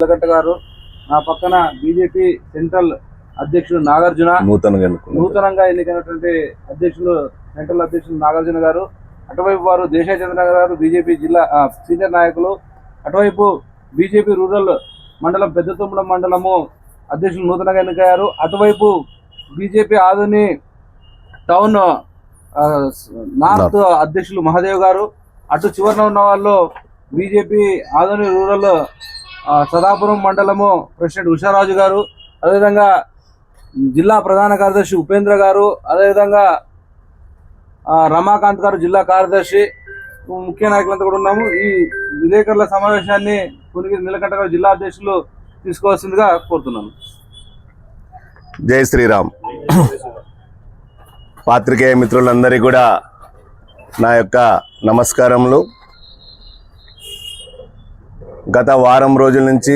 ఉల్లగట్ట గారు నా పక్కన బీజేపీ సెంట్రల్ అధ్యక్షుడు నాగార్జున నూతనంగా ఎన్నికైనటువంటి అధ్యక్షులు సెంట్రల్ అధ్యక్షులు నాగార్జున గారు అటువైపు వారు దేశాచంద్ర గారు బీజేపీ జిల్లా సీనియర్ నాయకులు అటువైపు బీజేపీ రూరల్ మండలం పెద్ద తుమ్మడం మండలము అధ్యక్షులు నూతనంగా ఎన్నికయ్యారు అటువైపు బీజేపీ ఆదుని టౌన్ నార్త్ అధ్యక్షులు మహాదేవ్ గారు అటు చివరన ఉన్న వాళ్ళు బీజేపీ ఆదోని రూరల్ సదాపురం మండలము ప్రెసిడెంట్ ఉషారాజు గారు అదేవిధంగా జిల్లా ప్రధాన కార్యదర్శి ఉపేంద్ర గారు అదేవిధంగా రమాకాంత్ గారు జిల్లా కార్యదర్శి ముఖ్య నాయకులంతా కూడా ఉన్నాము. ఈ విలేకరుల సమావేశాన్ని పునిగిరి నీలకంఠ గారు జిల్లా అధ్యక్షులు తీసుకోవాల్సిందిగా కోరుతున్నాను. జై శ్రీరామ్. పాత్రికేయ మిత్రులందరికీ కూడా నా యొక్క నమస్కారములు. గత వారం రోజుల నుంచి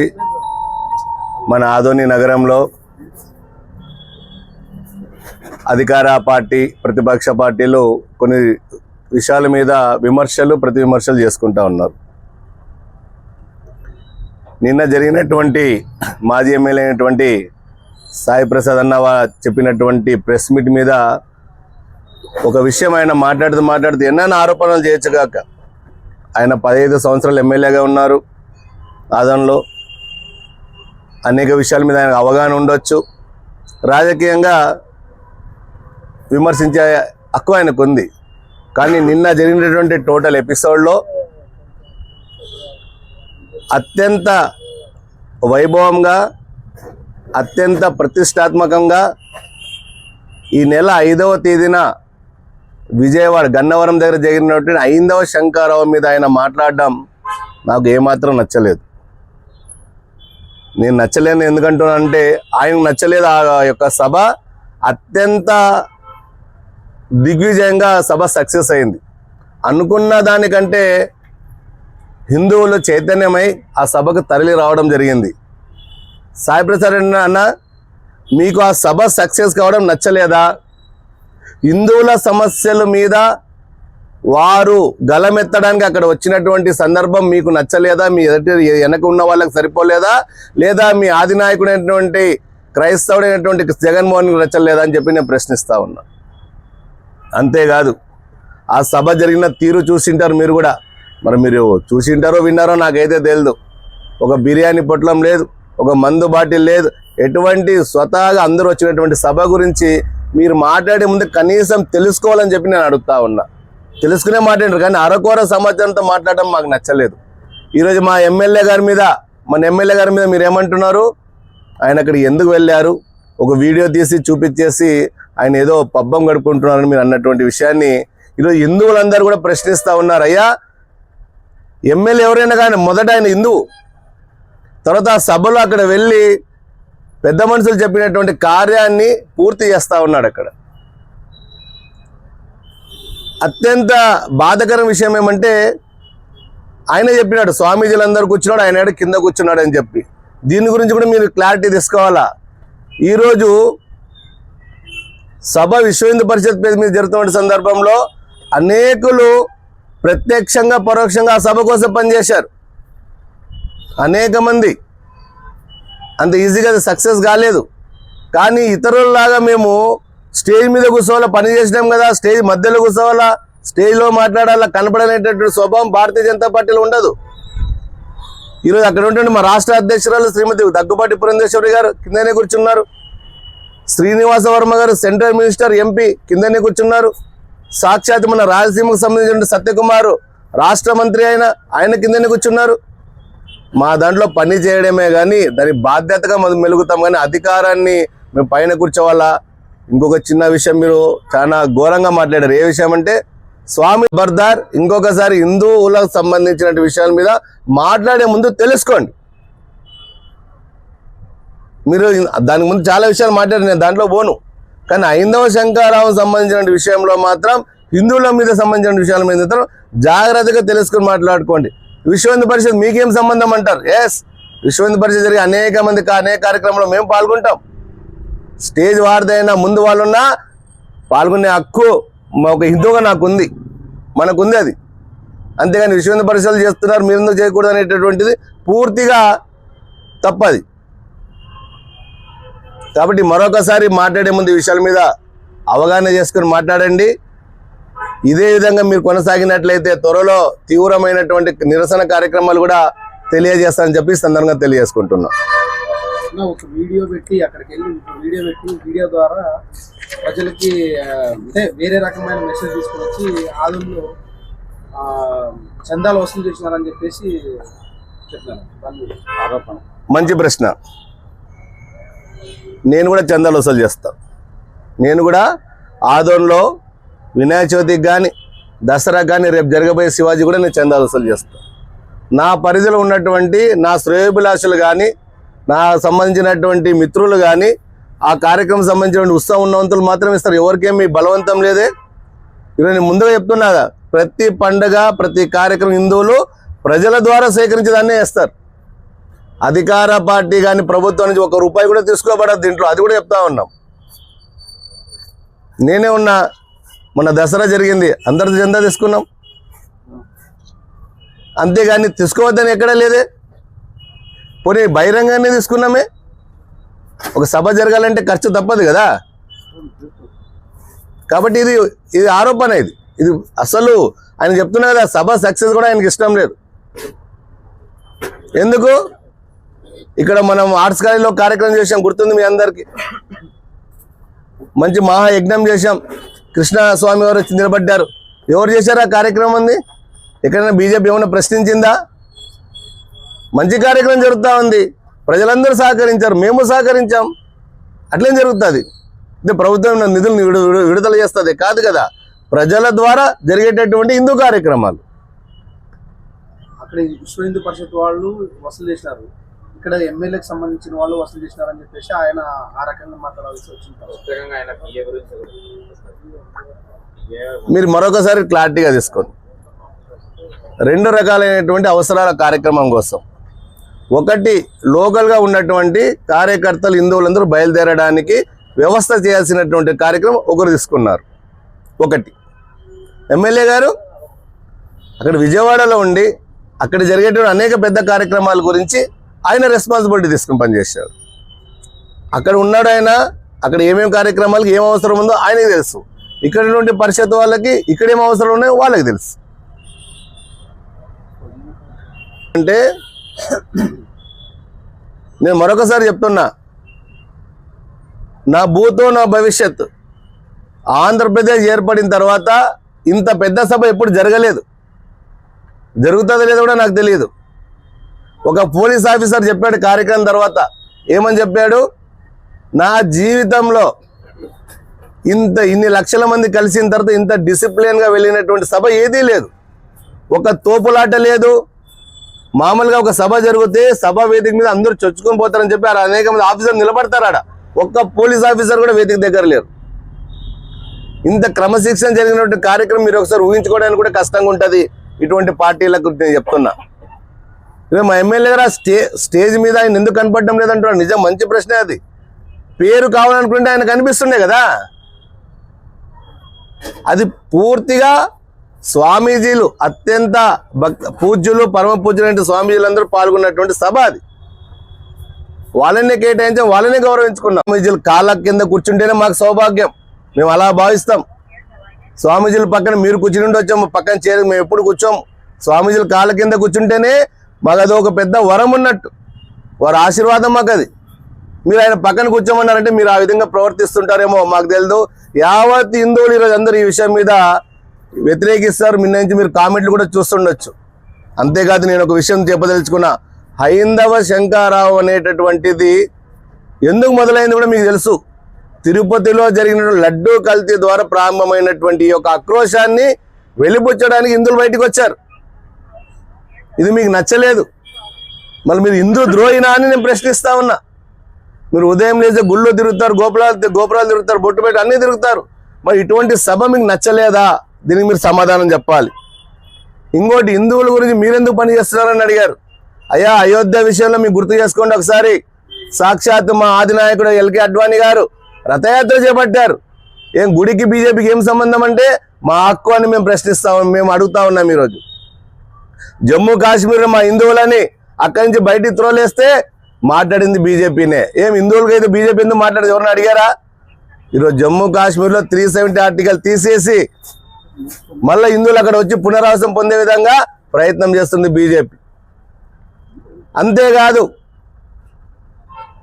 మన ఆదోని నగరంలో అధికార పార్టీ ప్రతిపక్ష పార్టీలు కొన్ని విషయాల మీద విమర్శలు ప్రతి విమర్శలు చేసుకుంటా ఉన్నారు. నిన్న జరిగినటువంటి మాజీ ఎమ్మెల్యే అయినటువంటి సాయి ప్రసాద్ అన్న చెప్పినటువంటి ప్రెస్ మీట్ మీద ఒక విషయం ఆయన మాట్లాడుతూ మాట్లాడుతూ ఎన్నైనా ఆరోపణలు చేయొచ్చు కాక ఆయన పదహైదు సంవత్సరాలు ఎమ్మెల్యేగా ఉన్నారు. ఆదంలో అనేక విషయాల మీద ఆయనకు అవగాహన ఉండొచ్చు. రాజకీయంగా విమర్శించే హక్కు ఆయనకు ఉంది కానీ నిన్న జరిగినటువంటి టోటల్ ఎపిసోడ్లో అత్యంత వైభవంగా అత్యంత ప్రతిష్టాత్మకంగా ఈ నెల ఐదవ తేదీన విజయవాడ గన్నవరం దగ్గర జరిగినటువంటి ఐదవ శంకారావు మీద ఆయన మాట్లాడడం నాకు ఏమాత్రం నచ్చలేదు. నేను నచ్చలేను. ఎందుకంటున్నానంటే ఆయనకు నచ్చలేదు ఆ యొక్క సభ. అత్యంత దిగ్విజయంగా సభ సక్సెస్ అయింది. అనుకున్న దానికంటే హిందువులు చైతన్యమై ఆ సభకు తరలి రావడం జరిగింది. సాయి ప్రసాద్ అన్న అన్న మీకు ఆ సభ సక్సెస్ కావడం నచ్చలేదా? హిందువుల సమస్యల మీద వారు గలమెత్తడానికి అక్కడ వచ్చినటువంటి సందర్భం మీకు నచ్చలేదా? మీ ఎదుటి వెనక ఉన్న వాళ్ళకి సరిపోలేదా? లేదా మీ ఆదినాయకుడైనటువంటి క్రైస్తవుడైనటువంటి జగన్మోహన్ నచ్చలేదా అని చెప్పి నేను ప్రశ్నిస్తా ఉన్నా. అంతేకాదు ఆ సభ జరిగిన తీరు చూసింటారు మీరు కూడా. మరి మీరు చూసింటారో విన్నారో నాకైతే తెలియదు ఒక బిర్యానీ పొట్లం లేదు ఒక మందు బాటిల్ లేదు. ఎటువంటి స్వతహాగా అందరూ వచ్చినటువంటి సభ గురించి మీరు మాట్లాడే ముందు కనీసం తెలుసుకోవాలని చెప్పి నేను అడుగుతా ఉన్నా. తెలుసుకునే మాట్లాడారు కానీ అరకొర సమాచారంతో మాట్లాడడం మాకు నచ్చలేదు. ఈరోజు మా ఎమ్మెల్యే గారి మీద మన ఎమ్మెల్యే గారి మీద మీరు ఏమంటున్నారు ఆయన అక్కడ ఎందుకు వెళ్ళారు? ఒక వీడియో తీసి చూపించేసి ఆయన ఏదో పబ్బం గడుపుకుంటున్నారని మీరు అన్నటువంటి విషయాన్ని ఈరోజు హిందువులందరూ కూడా ప్రశ్నిస్తూ ఉన్నారు. అయ్యా ఎమ్మెల్యే ఎవరైనా కానీ మొదట ఆయన హిందువు. తర్వాత ఆ సభలో అక్కడ వెళ్ళి పెద్ద మనుషులు చెప్పినటువంటి కార్యాన్ని పూర్తి చేస్తూ ఉన్నాడు అక్కడ. అత్యంత బాధకరం విషయం ఏమంటే ఆయన చెప్పినాడు స్వామీజీలందరూ కూర్చున్నాడు ఆయన కింద కూర్చున్నాడు అని చెప్పి. దీని గురించి కూడా మీరు క్లారిటీ తీసుకోవాలా? ఈరోజు సభ విశ్వ హిందూ పరిషత్ పేరు మీద జరుగుతున్న సందర్భంలో అనేకులు ప్రత్యక్షంగా పరోక్షంగా ఆ సభ కోసం పనిచేశారు. అనేక మంది. అంత ఈజీగా అది సక్సెస్ కాలేదు. కానీ ఇతరులలాగా మేము స్టేజ్ మీద కూర్చోవాలా? పని చేసినాం కదా స్టేజ్ మధ్యలో కూర్చోవాలా? స్టేజ్లో మాట్లాడాలా? కనపడనేటటువంటి స్వభావం భారతీయ జనతా పార్టీలో ఉండదు. ఈరోజు అక్కడ ఉంటుండే మా రాష్ట్ర అధ్యక్షురాలు శ్రీమతి దగ్గుపాటి పురంధేశ్వరి గారు కిందనే కూర్చున్నారు. శ్రీనివాస వర్మ గారు సెంట్రల్ మినిస్టర్ ఎంపీ కిందనే కూర్చున్నారు. సాక్షాత్ మన రాయలసీమకు సంబంధించిన సత్యకుమారు రాష్ట్ర మంత్రి అయిన ఆయన కిందనే కూర్చున్నారు. మా దాంట్లో పని చేయడమే కానీ దాని బాధ్యతగా మనం మెలుగుతాం కానీ అధికారాన్ని మేము పైన కూర్చోవాలా? ఇంకొక చిన్న విషయం మీరు చాలా ఘోరంగా మాట్లాడారు. ఏ విషయం అంటే స్వామి బర్దార్ ఇంకొకసారి హిందువులకు సంబంధించిన విషయాల మీద మాట్లాడే ముందు తెలుసుకోండి. మీరు దానికి ముందు చాలా విషయాలు మాట్లాడారు నేను దాంట్లో పోను. కానీ ఐందవ శంకారావు సంబంధించిన విషయంలో మాత్రం హిందువుల మీద సంబంధించిన విషయాల మీద మాత్రం జాగ్రత్తగా తెలుసుకొని మాట్లాడుకోండి. విశ్వ హిందూ పరిషత్ మీకేం సంబంధం అంటారు? ఎస్ విశ్వ హిందూ పరిషత్ జరిగే అనేక మంది కా- అనేక కార్యక్రమంలో మేము పాల్గొంటాం. స్టేజ్ వారిదైనా ముందు వాళ్ళున్నా పాల్గొనే హక్కు ఒక హిందువుగా నాకు ఉంది మనకుంది అది. అంతేగాని విశ్వ పరిశీలన చేస్తున్నారు మీరు ఎందుకు చేయకూడదు అనేటటువంటిది పూర్తిగా తప్పది. కాబట్టి మరొకసారి మాట్లాడే ముందు ఈ విషయాల మీద అవగాహన చేసుకుని మాట్లాడండి. ఇదే విధంగా మీరు కొనసాగినట్లయితే త్వరలో తీవ్రమైనటువంటి నిరసన కార్యక్రమాలు కూడా తెలియజేస్తానని చెప్పి సందర్భంగా తెలియజేసుకుంటున్నాం. అన్న, ఒక వీడియో పెట్టి అక్కడికి వెళ్ళి వీడియో పెట్టి వీడియో ద్వారా ప్రజలకి అంటే వేరే రకమైన మెసేజ్ తీసుకొని వచ్చి ఆదుల్లో చందాలు వసూలు చేసినారని చెప్పేసి చెప్పినారు. ఆరోపణ. మంచి ప్రశ్న. నేను కూడా చందాలు వసూలు చేస్తాను నేను కూడా ఆదోన్లో వినాయక చవితికి కానీ దసరా కానీ రేపు జరగబోయే శివాజీ కూడా నేను చందాలు వసూలు చేస్తాను నా పరిధిలో ఉన్నటువంటి నా శ్రేయోభిలాషులు కానీ నా సంబంధించినటువంటి మిత్రులు కానీ ఆ కార్యక్రమం సంబంధించినటువంటి ఉత్సవం ఉన్నవంతులు మాత్రం ఇస్తారు. ఎవరికేమీ బలవంతం లేదే. ఇవన్నీ నేను ముందుగా చెప్తున్నా ప్రతి పండగ ప్రతి కార్యక్రమం హిందువులు ప్రజల ద్వారా సేకరించేదాన్నే వేస్తారు అధికార పార్టీ కానీ ప్రభుత్వం నుంచి ఒక రూపాయి కూడా తీసుకోబడదు దీంట్లో. అది కూడా చెప్తా ఉన్నాం. నేనే ఉన్నా మొన్న దసరా జరిగింది. అందరి చందా తీసుకున్నాం. అంతేగాని తీసుకోవద్దని ఎక్కడా లేదే. పోనీ బహిరంగానే తీసుకున్నామే? ఒక సభ జరగాలంటే ఖర్చు తప్పదు కదా? కాబట్టి ఇది ఇది ఆరోపణ ఇది. ఇది అసలు ఆయన చెప్తున్నా కదా సభ సక్సెస్ కూడా ఆయనకి ఇష్టం లేదు. ఎందుకు? ఇక్కడ మనం ఆర్ట్స్ కాలేజీలో కార్యక్రమం చేసాం గుర్తుంది మీ అందరికీ. మంచి మహాయజ్ఞం చేశాం. కృష్ణ స్వామి వారు వచ్చి నిలబడ్డారు ఎవరు చేశారు ఆ కార్యక్రమం ఉంది ఎక్కడైనా బీజేపీ ఏమైనా ప్రశ్నించిందా? మంచి కార్యక్రమం జరుగుతూ ఉంది. ప్రజలందరూ సహకరించారు. మేము సహకరించాం. అట్లేం జరుగుతుంది? అంటే ప్రభుత్వం నిధులను విడు విడు- విడుదల చేస్తుంది. కాదు కదా. ప్రజల ద్వారా జరిగేటటువంటి హిందూ కార్యక్రమాలు. అక్కడ విశ్వ హిందూ పరిషత్ వాళ్ళు వసూలు చేసినారు ఇక్కడ ఎమ్మెల్యేకి సంబంధించిన వాళ్ళు వసూలు చేసినారని చెప్పేసి ఆయన ఆ రకంగా మాట్లాడాల్సి వచ్చింది. ప్రత్యేకంగా ఆయన పిఏ గురించి పిఏ మీరు మరొకసారి క్లారిటీగా తీసుకోండి. రెండు రకాలైనటువంటి అవసరాల కార్యక్రమం కోసం. ఒకటి లోకల్గా ఉన్నటువంటి కార్యకర్తలు హిందువులందరూ బయలుదేరడానికి వ్యవస్థ చేయాల్సినటువంటి కార్యక్రమం ఒకరు తీసుకున్నారు. ఒకటి. ఎమ్మెల్యే గారు అక్కడ విజయవాడలో ఉండి అక్కడ జరిగేటువంటి అనేక పెద్ద కార్యక్రమాల గురించి ఆయన రెస్పాన్సిబిలిటీ తీసుకుని పనిచేశారు. అక్కడ ఉన్నాడు ఆయన అక్కడ ఏమేమి కార్యక్రమాలకు ఏం అవసరం ఉందో ఆయనకు తెలుసు. ఇక్కడ నుండి పరిషత్ వాళ్ళకి ఇక్కడ ఏం అవసరం ఉన్నాయో వాళ్ళకి తెలుసు. అంటే నేను మరొకసారి చెప్తున్నా. నా భూతో నా భవిష్యత్. ఆంధ్రప్రదేశ్ ఏర్పడిన తర్వాత ఇంత పెద్ద సభ ఎప్పుడు జరగలేదు. జరుగుతుందో లేదో కూడా నాకు తెలియదు. ఒక పోలీస్ ఆఫీసర్ చెప్పాడు కార్యక్రమం తర్వాత. ఏమని చెప్పాడు? నా జీవితంలో ఇంత ఇన్ని లక్షల మంది కలిసిన తర్వాత ఇంత డిసిప్లిన్గా వెళ్ళినటువంటి సభ ఏదీ లేదు. ఒక తోపులాట లేదు. మామూలుగా ఒక సభ జరిగితే సభ వేదిక మీద అందరూ చొచ్చుకొని పోతారని చెప్పి అనేక మంది ఆఫీసర్ నిలబడతారు ఆడ. ఒక్క పోలీస్ ఆఫీసర్ కూడా వేదిక దగ్గర లేరు. ఇంత క్రమశిక్షణ జరిగినటువంటి కార్యక్రమం మీరు ఒకసారి ఊహించుకోవడానికి కూడా కష్టంగా ఉంటుంది. ఇటువంటి పార్టీలకు నేను చెప్తున్నా. ఇదే మా ఎమ్మెల్యే గారు స్టే స్టేజ్ మీద ఆయన ఎందుకు కనపడడం లేదంటున్నాడు నిజం మంచి ప్రశ్నే అది. పేరు కావాలనుకుంటే ఆయన కనిపిస్తుండే కదా. అది పూర్తిగా స్వామీజీలు అత్యంత భక్త పూజ్యులు పరమ పూజ్యులైన స్వామీజీలందరూ పాల్గొన్నటువంటి సభ అది. వాళ్ళనే కేటాయించాం వాళ్ళనే గౌరవించుకున్నాం. స్వామీజీలు కాళ్ళ కింద కూర్చుంటేనే మాకు సౌభాగ్యం. మేము అలా భావిస్తాం. స్వామీజీల పక్కన మీరు కూర్చుని వచ్చాము పక్కన చేరి మేము ఎప్పుడు కూర్చోము. స్వామీజీలు కాళ్ళ కింద కూర్చుంటేనే మాకు అది ఒక పెద్ద వరం ఉన్నట్టు. వారి ఆశీర్వాదం మాకు అది. మీరు ఆయన పక్కన కూర్చోమన్నారంటే మీరు ఆ విధంగా ప్రవర్తిస్తుంటారేమో మాకు తెలియదు యావత్ హిందువులు ఈరోజు అందరూ ఈ విషయం మీద వ్యతిరేకిస్తారు. నిన్న నుంచి మీరు కామెంట్లు కూడా చూస్తుండొచ్చు. అంతేకాదు నేను ఒక విషయం చెప్పదలుచుకున్నా. హైందవ శంకారావు అనేటటువంటిది ఎందుకు మొదలైంది కూడా మీకు తెలుసు. తిరుపతిలో జరిగిన లడ్డూ కల్తీ ద్వారా ప్రారంభమైనటువంటి ఈ యొక్క ఆక్రోశాన్ని వెలిపుచ్చడానికి హిందువులు బయటకు వచ్చారు. ఇది మీకు నచ్చలేదు. మళ్ళీ మీరు హిందూ ద్రోహినా అని నేను ప్రశ్నిస్తా ఉన్నా. మీరు ఉదయం లేచి గుళ్ళు తిరుగుతారు గోపురాలు గోపురాలు తిరుగుతారు బొట్టు పెట్టి అన్నీ తిరుగుతారు. మరి ఇటువంటి సభ మీకు నచ్చలేదా? దీనికి మీరు సమాధానం చెప్పాలి. ఇంకోటి హిందువుల గురించి మీరెందుకు పని చేస్తున్నారని అడిగారు. అయ్యా అయోధ్య విషయంలో మీకు గుర్తు చేసుకోండి ఒకసారి. సాక్షాత్ మా ఆదినాయకుడు ఎల్కే అడ్వాణి గారు రథయాత్ర చేపట్టారు. ఏం గుడికి బీజేపీకి ఏం సంబంధం అంటే మా హక్కు అని మేము ప్రశ్నిస్తా మేము అడుగుతా ఉన్నాం ఈరోజు. జమ్మూ కాశ్మీర్ మా హిందువులని అక్కడి నుంచి బయటికి త్రోలేస్తే మాట్లాడింది బీజేపీనే. ఏం హిందువులకి అయితే బీజేపీ ఎందుకు మాట్లాడదు? ఎవరిని అడిగారా? ఈరోజు జమ్మూ కాశ్మీర్లో త్రీ సెవెంటీ ఆర్టికల్ తీసేసి మళ్ళీ హిందువులు అక్కడ వచ్చి పునరావాసం పొందే విధంగా ప్రయత్నం చేస్తుంది బీజేపీ. అంతేకాదు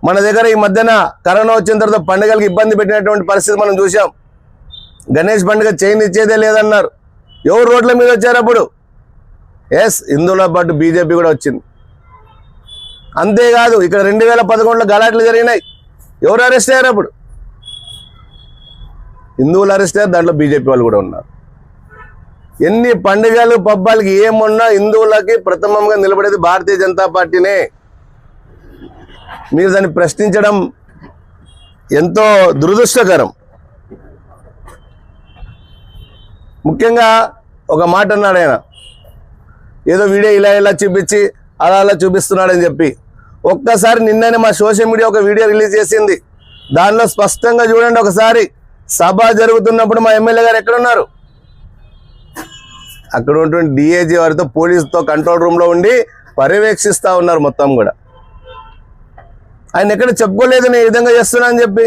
మన దగ్గర ఈ మధ్యన కరోనా వచ్చిన తర్వాత పండుగలకు ఇబ్బంది పెట్టినటువంటి పరిస్థితి మనం చూసాం గణేష్ పండుగ చైన్ ఇచ్చేదే లేదన్నారు. ఎవరు రోడ్ల మీద వచ్చారు అప్పుడు? ఎస్ హిందువుల పాటు బీజేపీ కూడా వచ్చింది. అంతేకాదు ఇక్కడ రెండు వేల పదకొండులో గలాట్లు జరిగినాయి. ఎవరు అరెస్ట్ అయ్యారు అప్పుడు? హిందువులు అరెస్ట్ అయ్యారు దాంట్లో బీజేపీ వాళ్ళు కూడా ఉన్నారు. ఎన్ని పండుగలు పబ్బాలకి ఏమున్నా హిందువులకి ప్రథమంగా నిలబడేది భారతీయ జనతా పార్టీనే. మీరు దాన్ని ప్రశ్నించడం ఎంతో దురదృష్టకరం. ముఖ్యంగా ఒక మాట అన్నాడు ఆయన. ఏదో వీడియో ఇలా ఇలా చూపించి అలా అలా చూపిస్తున్నాడని చెప్పి. ఒక్కసారి నిన్ననే మా సోషల్ మీడియా ఒక వీడియో రిలీజ్ చేసింది. దానిలో స్పష్టంగా చూడండి ఒకసారి. సభ జరుగుతున్నప్పుడు మా ఎమ్మెల్యే గారు ఎక్కడున్నారు అక్కడ ఉన్నటువంటి డిఏజీ వారితో పోలీసుతో కంట్రోల్ రూమ్లో ఉండి పర్యవేక్షిస్తూ ఉన్నారు మొత్తం కూడా. ఆయన ఎక్కడ చెప్పుకోలేదు నేను ఈ విధంగా చేస్తున్నా అని చెప్పి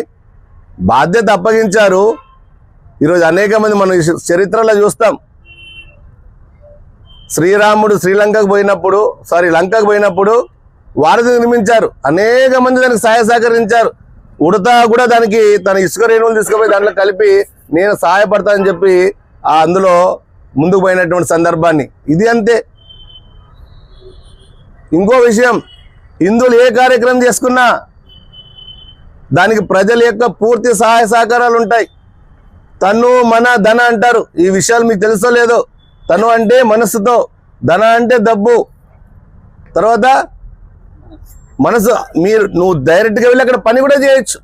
బాధ్యత అప్పగించారు. ఈరోజు అనేక మంది మనం చరిత్రలో చూస్తాం. శ్రీరాముడు శ్రీలంకకు పోయినప్పుడు సారీ లంకకు పోయినప్పుడు వారధి నిర్మించారు. అనేక మంది దానికి సహాయ సహకరించారు. ఉడతా కూడా దానికి తన ఇసుక రేణువులు తీసుకుపోయి దాంట్లో కలిపి నేను సహాయపడతానని చెప్పి అందులో ముందుకు పోయినటువంటి సందర్భాన్ని. ఇది అంతే. ఇంకో విషయం హిందువులు ఏ కార్యక్రమం చేసుకున్నా దానికి ప్రజల యొక్క పూర్తి సహాయ సహకారాలు ఉంటాయి. తను మన ధన అంటారు. ఈ విషయాలు మీకు తెలుసో లేదో? తను అంటే మనసుతో ధన అంటే డబ్బు తర్వాత మనసు మీరు నువ్వు డైరెక్ట్గా వెళ్ళి అక్కడ పని కూడా చేయొచ్చు.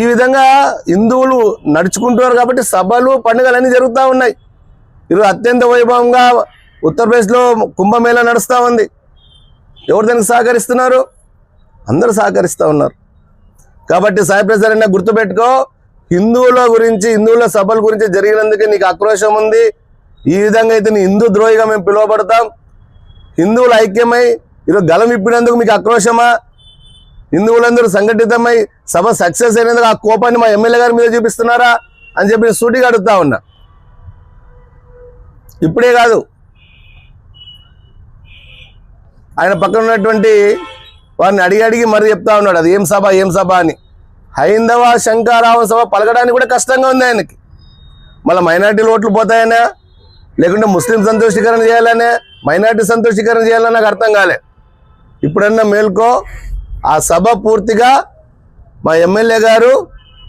ఈ విధంగా హిందువులు నడుచుకుంటున్నారు కాబట్టి సభలు పండుగలు అన్నీ జరుగుతూ ఉన్నాయి. ఈరోజు అత్యంత వైభవంగా ఉత్తరప్రదేశ్లో కుంభమేళా నడుస్తూ ఉంది. ఎవరు దానికి సహకరిస్తున్నారు? అందరూ సహకరిస్తూ ఉన్నారు. కాబట్టి సాయి ప్రసాద్ గుర్తుపెట్టుకో హిందువుల గురించి హిందువుల సభల గురించి జరిగినందుకే నీకు ఆక్రోశం ఉంది. ఈ విధంగా అయితే నీ హిందూ ద్రోహిగా మేము పిలువబడతాం. హిందువులు ఐక్యమై ఈరోజు గలం ఇప్పినందుకు మీకు ఆక్రోశమా? హిందువులందరూ సంఘటితమై సభ సక్సెస్ అయినందుకు ఆ కోపాన్ని మా ఎమ్మెల్యే గారి మీద చూపిస్తున్నారా అని చెప్పి సూటిగా అడుగుతా ఉన్నా. ఇప్పుడే కాదు. ఆయన పక్కన ఉన్నటువంటి వారిని అడిగి అడిగి మరి చెప్తా ఉన్నాడు అది ఏం సభ ఏం సభ అని. హైందవ శంకారావ సభ పలకడానికి కూడా కష్టంగా ఉంది ఆయనకి. మళ్ళీ మైనార్టీలు ఓట్లు పోతాయనే లేకుంటే ముస్లిం సంతోషీకరణ చేయాలనే మైనార్టీ సంతోషీకరణ చేయాలని నాకు అర్థం కాలే. ఇప్పుడన్నా మేల్కో ఆ సభ పూర్తిగా మా ఎమ్మెల్యే గారు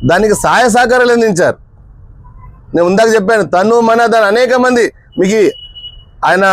దానికి సహాయ సహకారాలు అందించారు. నేను ఇందాక చెప్పాను తను మన దాని అనేక మంది మీకు ఆయన